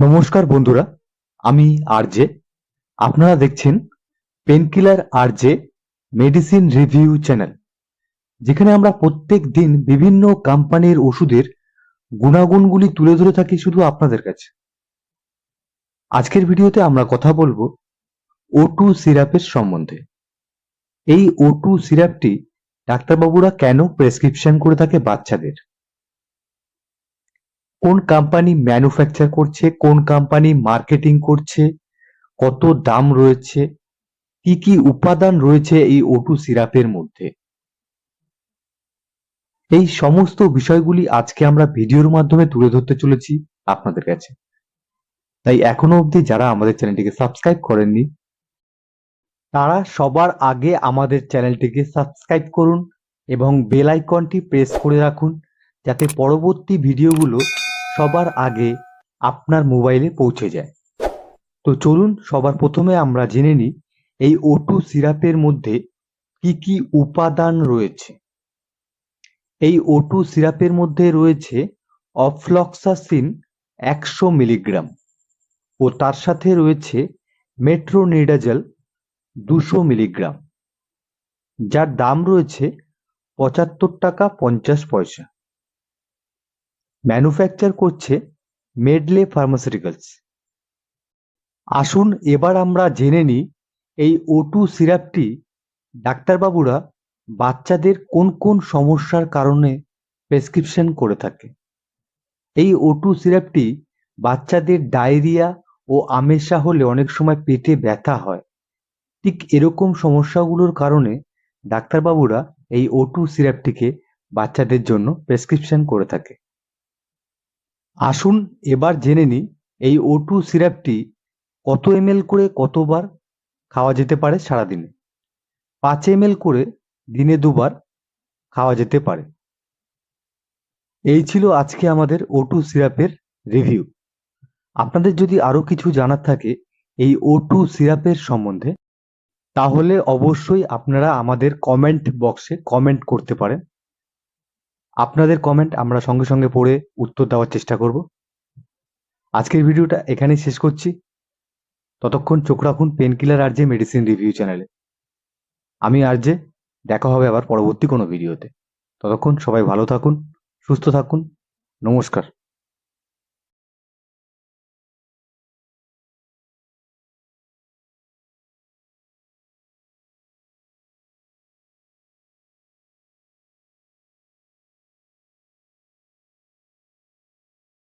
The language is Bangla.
নমস্কার বন্ধুরা, আমি আরজে। আপনারা দেখছেন painkiller RJ medicine review channel যেখানে আমরা প্রত্যেক দিন বিভিন্ন কোম্পানির ওষুধের গুণাগুণগুলি তুলে ধরে থাকি শুধু আপনাদের কাছে। আজকের ভিডিওতে আমরা কথা বলব ওটু সিরাপের সম্বন্ধে। এই ওটু সিরাপটি ডাক্তারবাবুরা কেন প্রেসক্রিপশন করে থাকে বাচ্চাদের? কোন কোম্পানি ম্যানুফ্যাকচার করছে, কোন কোম্পানি মার্কেটিং করছে, কত দাম রয়েছে, কি কি উপাদান রয়েছে এই ওটু সিরাপের মধ্যে? এই সমস্ত বিষয়গুলি আজকে আমরা ভিডিওর মাধ্যমে তুলে ধরতে চলেছি আপনাদের কাছে। তাই এখনও অবধি যারা আমাদের চ্যানেলটিকে সাবস্ক্রাইব করেননি, তারা সবার আগে আমাদের চ্যানেলটিকে সাবস্ক্রাইব করুন এবং বেল আইকনটি প্রেস করে রাখুন, যাতে পরবর্তী ভিডিওগুলো সবার আগে আপনার মোবাইলে পৌঁছে যায়। তো চলুন, সবার প্রথমে আমরা জেনে নিই এই ওটু সিরাপের মধ্যে কি কি উপাদান রয়েছে। এই ওটু সিরাপের মধ্যে রয়েছে অফ্লক্সাসিন একশো মিলিগ্রাম ও তার সাথে রয়েছে মেট্রোনিডাজল দুশো মিলিগ্রাম, যার দাম রয়েছে পঁচাত্তর টাকা পঞ্চাশ পয়সা। ম্যানুফ্যাকচার করছে মেডলে ফার্মাসিউটিক্যালস। আসুন এবার আমরা জেনে নিই এই ওটু সিরাপটি ডাক্তারবাবুরা বাচ্চাদের কোন কোন সমস্যার কারণে প্রেসক্রিপশন করে থাকে। এই ওটু সিরাপটি বাচ্চাদের ডায়রিয়া ও আমেশা হলে অনেক সময় পেটে ব্যথা হয়। ঠিক এরকম সমস্যাগুলোর কারণে ডাক্তারবাবুরা এই ওটু সিরাপটিকে বাচ্চাদের জন্য প্রেসক্রিপশন করে থাকে। আসুন এবার জেনে নিই এই ও টু সিরাপটি কত এম করে কতবার খাওয়া যেতে পারে সারাদিনে? পাঁচ এম করে দিনে দুবার খাওয়া যেতে পারে। এই ছিল আজকে আমাদের ও টু সিরাপের রিভিউ আপনাদের যদি আরও কিছু জানার থাকে এই ও টু সিরাপের সম্বন্ধে, তাহলে অবশ্যই আপনারা আমাদের কমেন্ট বক্সে কমেন্ট করতে পারেন। আপনাদের কমেন্ট আমরা সঙ্গে সঙ্গে পড়ে উত্তর দেওয়ার চেষ্টা করব। আজকের ভিডিওটা এখানেই শেষ করছি। ততক্ষণ চোখ রাখুন পেনকিলার আর যে মেডিসিন রিভিউ চ্যানেলে আমি আর যে দেখা হবে আবার পরবর্তী কোনো ভিডিওতে ততক্ষণ সবাই ভালো থাকুন, সুস্থ থাকুন। নমস্কার।